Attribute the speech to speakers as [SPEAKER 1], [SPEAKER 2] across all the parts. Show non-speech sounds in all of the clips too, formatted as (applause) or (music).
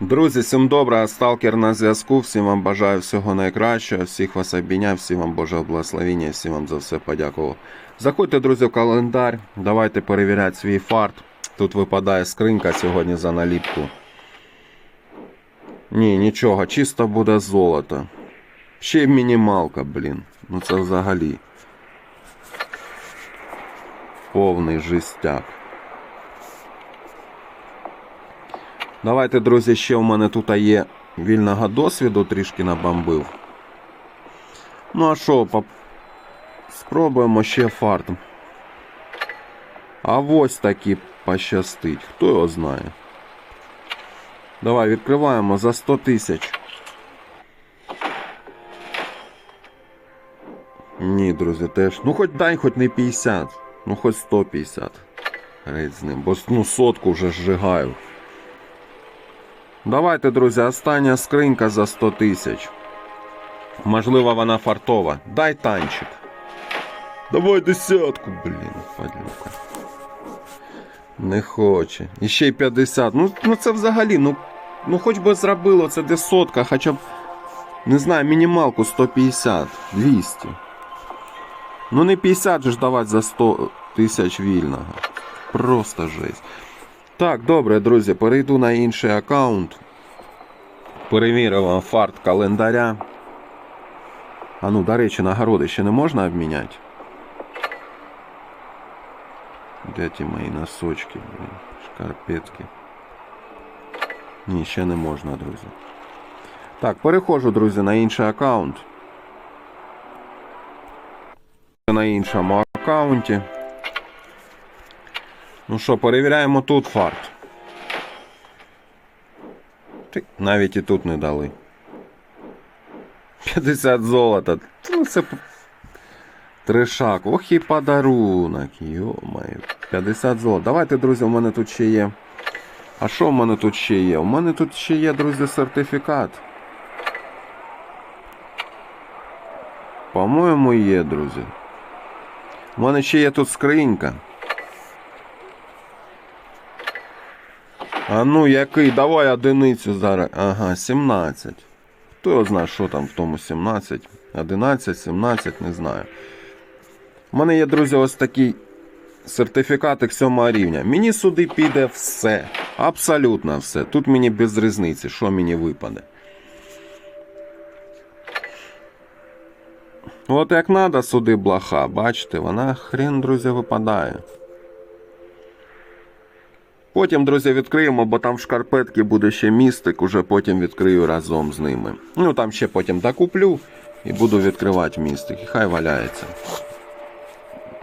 [SPEAKER 1] Друзі, всім доброго, сталкер на зв'язку. Всім вам бажаю всього найкращого, всіх вас обійняв, всім вам Божого благословення, всім вам за все подякував. Заходьте, друзі, в календар, давайте перевіряти свій фарт. Тут випадає скринька сьогодні за наліпку. Ні, нічого, чисто буде золото. Ще й мінімалка, блін. Ну це взагалі. Повний жестяк. Давайте, друзі, ще в мене тут є вільного досвіду, трішки набомбив. Ну а що, поп... спробуємо ще фарт. А ось таки пощастить. Хто його знає. Давай відкриваємо за 100 тисяч. Ні, друзі, теж. Ну хоч дай хоч не 50. Ну хоч 150. Греть з ним. Бо ну сотку вже зжигаю. Давайте, друзі, остання скринька за 100 тисяч. Можливо, вона фартова. Дай танчик. Давай десятку, блін, падлюка. Не хоче. І ще й 50. Ну, ну це взагалі, ну, ну хоч би зробило це де сотка, хоча б, не знаю, мінімалку 150, 200. Ну не 50 же ж давати за 100 тисяч вільного. Просто жесть. Так, добре, друзі, перейду на інший аккаунт. Перевірив вам фарт календаря. А ну, до речі, нагороди ще не можна обміняти. Де ті мої носочки, блін, шкарпетки. Ні, ще не можна, друзі. Так, переходжу, друзі, на інший аккаунт. На іншому аккаунті. Ну що, перевіряємо тут фарт. Ти, навіть і тут не дали. 50 золота. Ну це трешак. Ох і подарунок. Йо-моє. 50 золота. Давайте, друзі, у мене тут ще є. А що в мене тут ще є? У мене тут ще є, друзі, сертифікат. По-моєму, є, друзі. У мене ще є тут скринька. А ну який? Давай одиницю зараз. Ага, 17. Хто його знає, що там в тому 17, 11, 17, не знаю. У мене є, друзі, ось такий сертифікатик 7 рівня. Мені сюди піде все. Абсолютно все. Тут мені без різниці, що мені випаде. От як треба сюди блоха, бачите, вона хрен, друзі, випадає. Потім, друзі, відкриємо, бо там в шкарпетки буде ще містик, уже потім відкрию разом з ними. Ну там ще потім докуплю і буду відкривати містик. І хай валяється.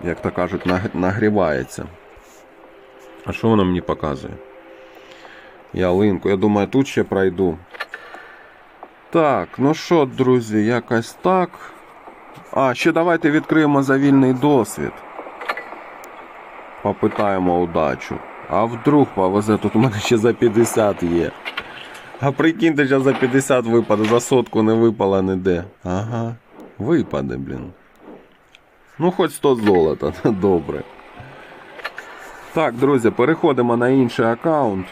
[SPEAKER 1] Як то кажуть, нагрівається. А що воно мені показує? Ялинку. Я думаю, тут ще пройду. Так, ну що, друзі, якось так. А, ще давайте відкриємо за вільний досвід. Попитаємо удачу. А вдруг повезе, тут у мене ще за 50 є. А прикиньте, що за 50 випаде, за сотку не випало ніде. Ага. Випаде, блін. Ну, хоч 100 золота, (laughs) добре. Так, друзі, переходимо на інший аккаунт.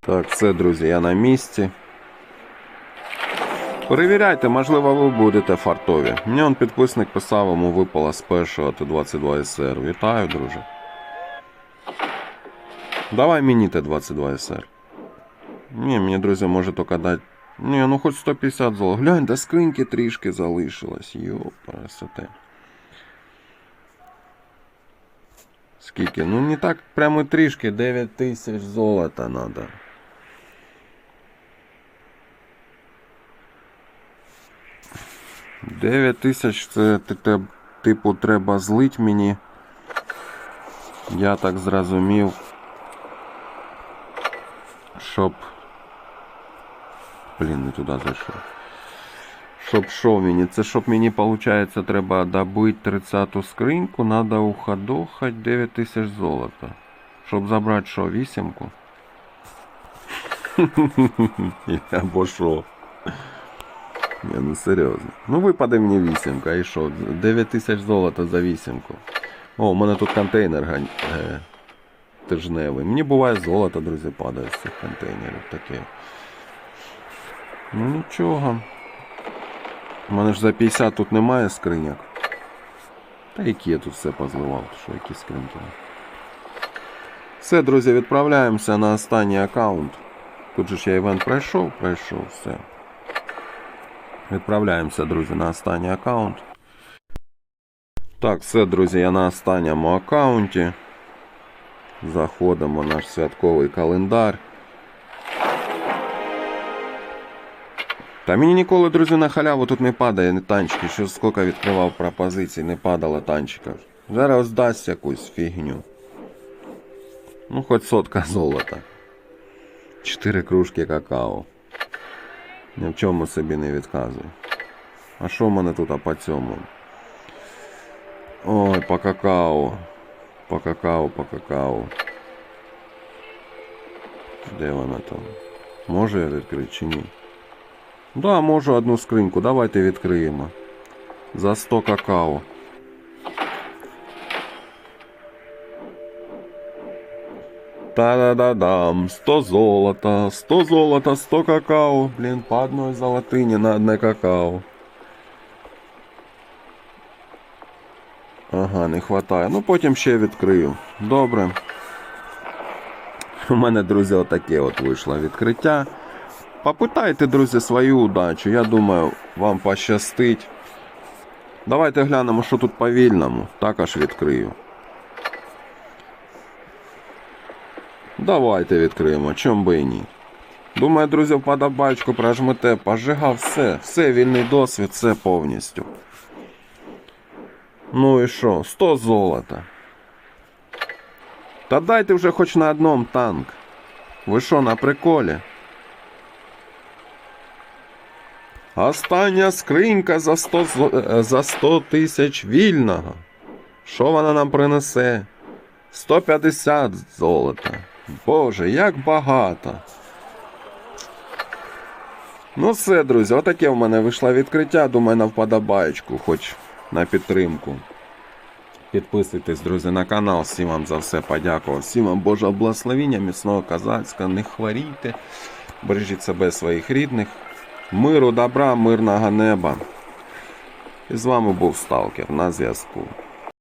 [SPEAKER 1] Так, все, друзі, я на місці. Перевіряйте, можливо, ви будете фартові. Мені он підписник писав, йому випала з першого Т-22 СР. Вітаю, друже. Давай мені Т-22 СР. Ні, мені, друзі, може тільки дати. Ні, ну хоч 150 золо. Глянь, до скриньки трішки залишилось. Йо, красоте. Скільки? Ну не так прямо трішки 9 тисяч золота треба. 9 тисяч це типу треба злить мені. Я так зрозумів, щоб... Блін, не туди зайшов. Щоб що мені? Це щоб мені, виходить, треба добити 30-ту скриньку, треба уходохать 9 тисяч золота. Щоб забрати що, вісімку? (laughs) Або що? Ні, ну серйозно. Ну випаде мені вісімка, і що? 9 тисяч золота за вісімку. О, у мене тут контейнер гань. е, тижневий. Мені буває золото, друзі, падає з цих контейнерів таке. Ну нічого. У мене ж за 50 тут немає скриняк. Та які я тут все позливав, що які скриньки. Все, друзі, відправляємося на останній аккаунт. Тут же ж я івент пройшов, пройшов, все. Відправляємося, друзі, на останній аккаунт. Так, все, друзі, я на останньому аккаунті. Заходимо в наш святковий календар. Та мені ніколи, друзі, на халяву тут не падає ні танчики. Що скільки відкривав пропозицій, не падало танчика. Зараз дасть якусь фігню. Ну, хоч сотка золота. Чотири кружки какао. Ні в чому собі не відказую. А що в мене тут а по цьому? Ой, по какао. По какао, по какао. Де вона там? Може я відкрити чи ні? Да, можу одну скриньку. Давайте відкриємо. За 100 какао. Та-да-да-дам, 100 золота, 100 золота, 100 какао. Блін, по одной золотині на одне какао. Ага, не хватає. Ну потім ще відкрию. Добре. У мене, друзі, отаке от вийшло відкриття. Попитайте, друзі, свою удачу. Я думаю, вам пощастить. Давайте глянемо, що тут по вільному. Також відкрию. Давайте відкриємо, чом би і ні. Думаю, друзі, вподобайку прожмете, пожигав все, все, вільний досвід, все повністю. Ну і що, 100 золота. Та дайте вже хоч на одному танк. Ви що, на приколі? Остання скринька за 100, е, за 100 тисяч вільного. Що вона нам принесе? 150 золота. Боже, як багато. Ну все, друзі, отаке в мене вийшло відкриття. Думаю, на вподобаєчку, хоч на підтримку. Підписуйтесь, друзі, на канал. Всім вам за все подякував. Всім вам Божого благословіння, міцного козацька, не хворійте. Бережіть себе своїх рідних. Миру, добра, мирного неба. І з вами був Сталкер на зв'язку.